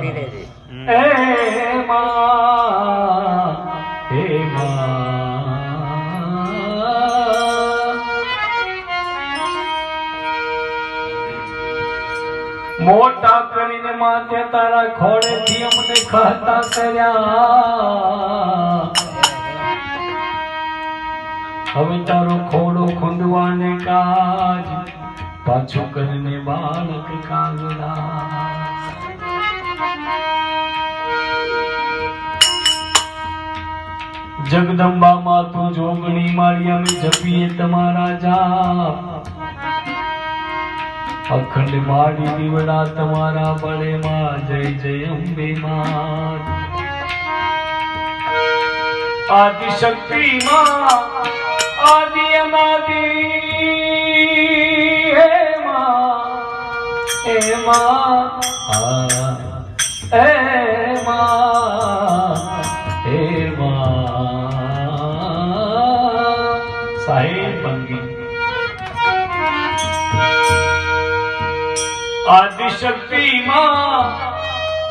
ધીરેથી એ માં. હે માં. મોટા કરીને માથે તારા ખોળેથી અમને ખાતા કર્યા. હવે તારો ખોડો ખૂંદવાને કાજ પાછું કરીને બાળક કાગડા. જગદંબા માં તો જોગણી મારી અમે જપીએ તમારા જાપ. અખંડ માળી દીવડા તમારા બળે માં જય જય અંબે માં આદિ શક્તિ માં, આદિ અનાદિ, હે માં હે માં. હે માં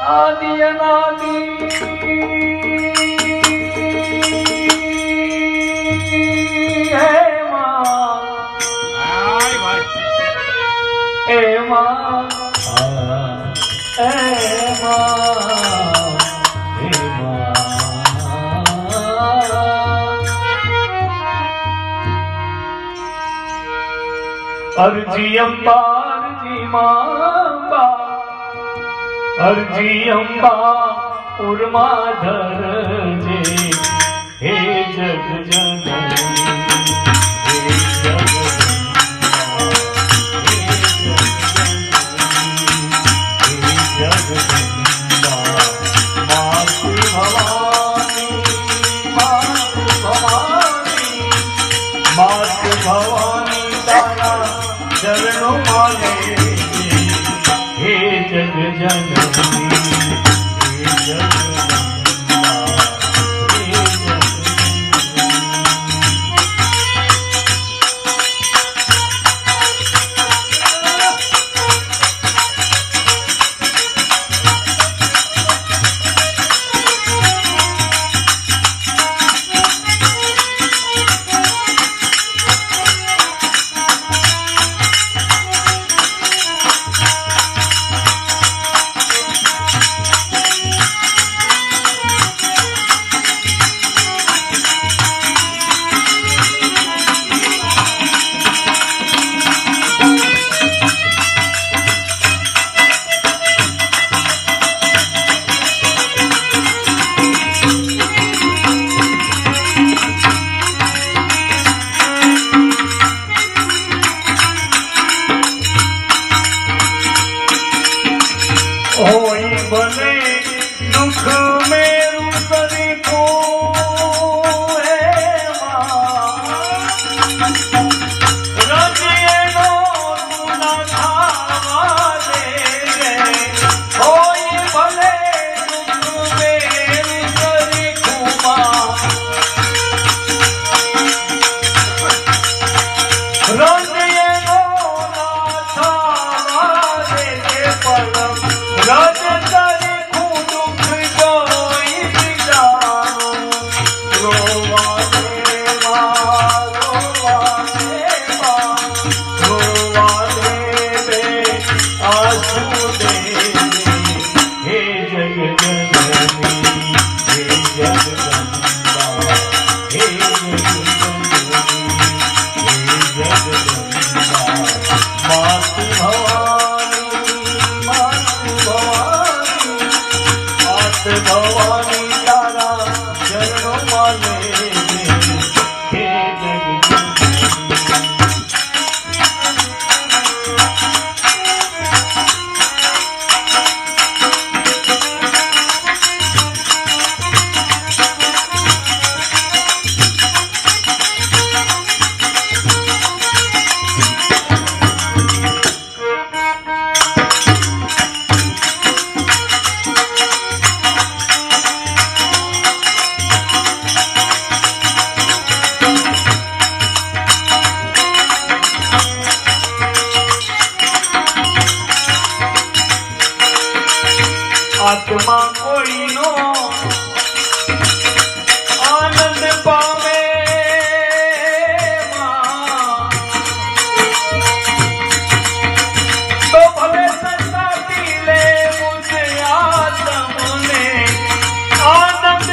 આદિ અનાદિ હે માં હે માં. હે માં હે માં. અરજી અંબા અરજી માં અરજી અંબા ઉર્મા ધરજે. હે જગ જનની હોય ભલે દુઃખ આત્મા કોઈનો આનંદ પામે તો ભલે સંતાતી લે મુજે આત્મને આનંદ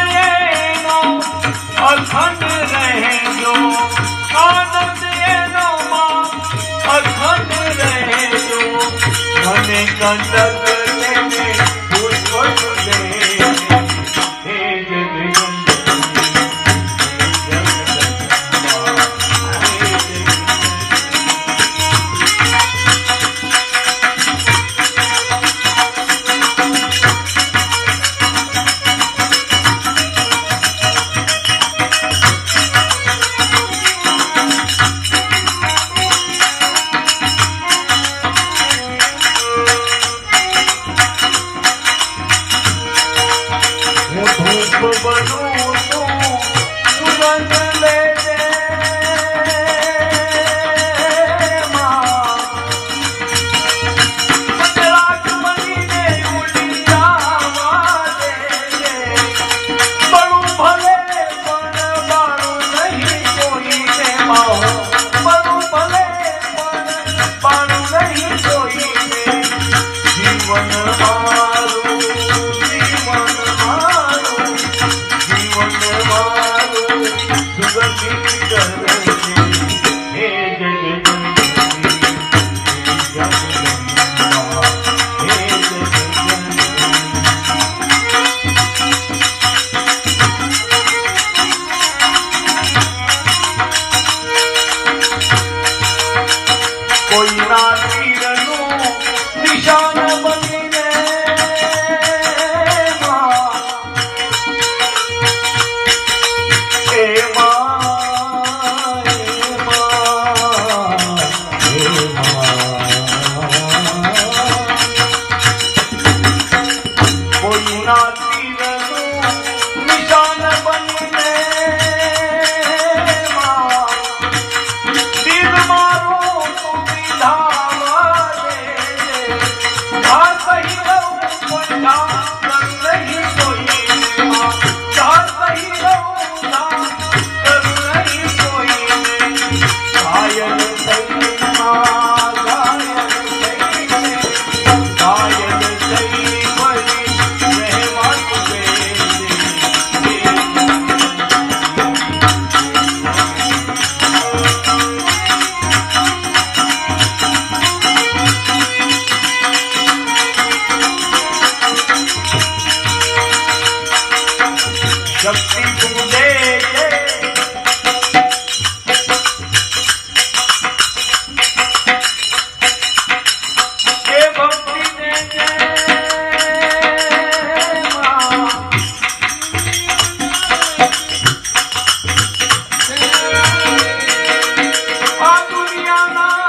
not down on